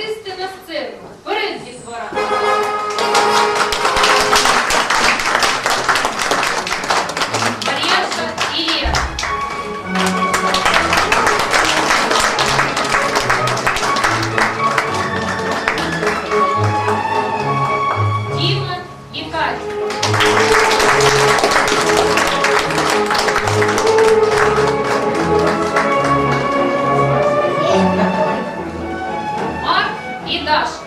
артисти на сцену. і Даша.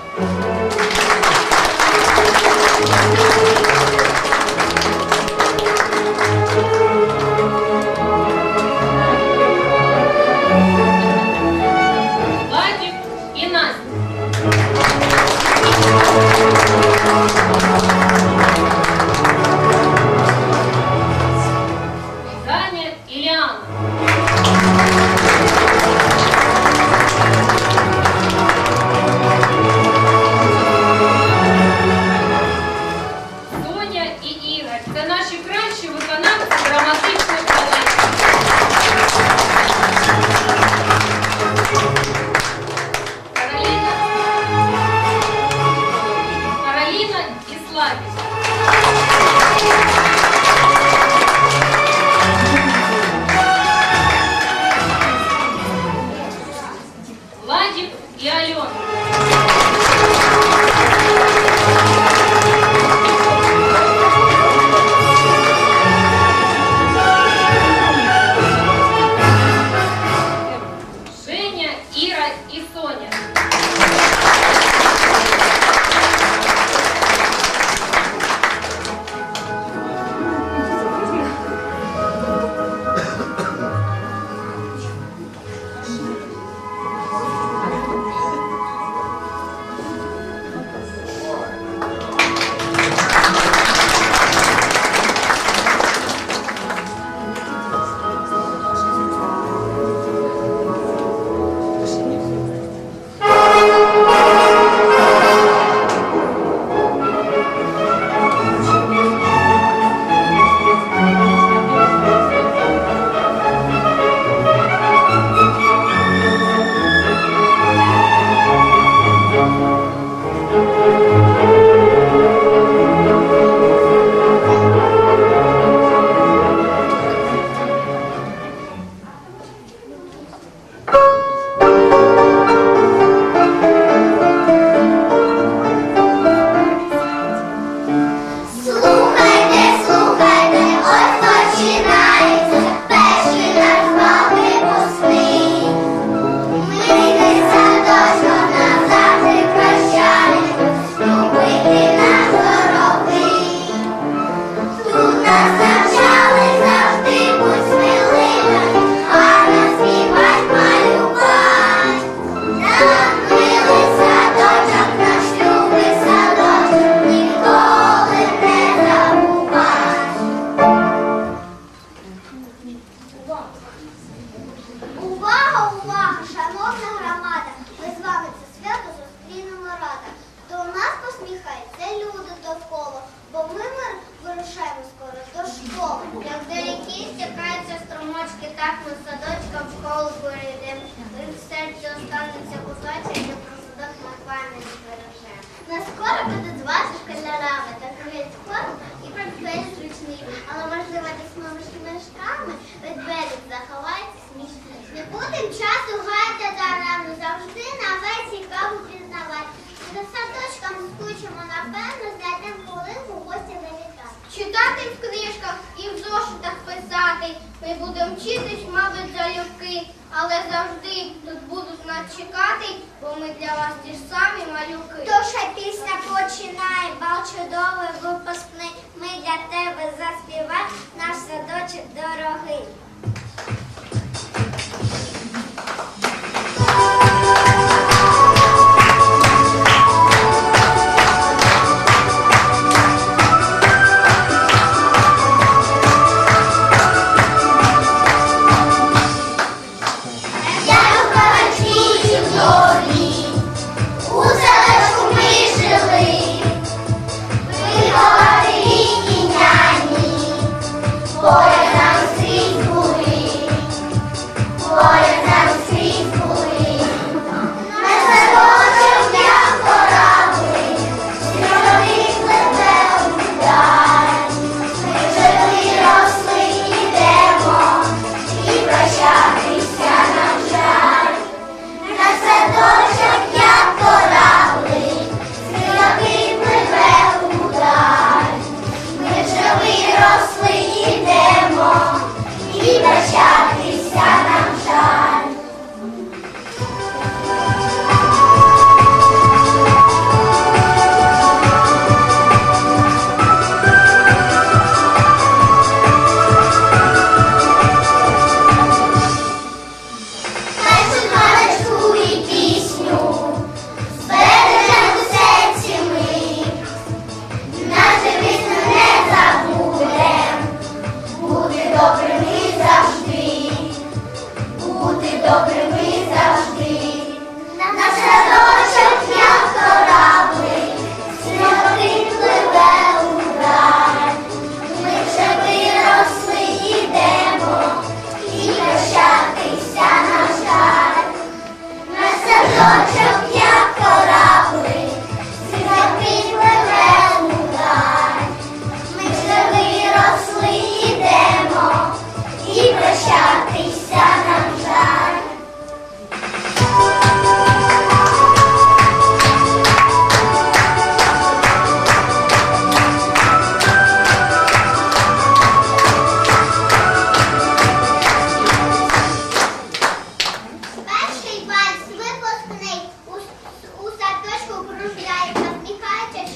стати. Ми будемо вчитись, мабуть, залюбки, але завжди тут будуть нас чекати, бо ми для вас ті ж самі малюки. Душа пісня починає, бал чудовий випускний. Ми для тебе заспіваємо.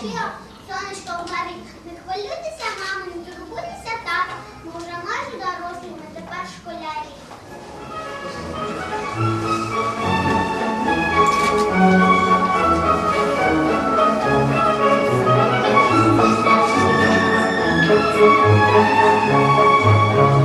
Софія, сонечко горить. Не хвилюйтеся, мамо, не турбуйтеся так. Ми вже майже дорослі, ми тепер школярі. Thank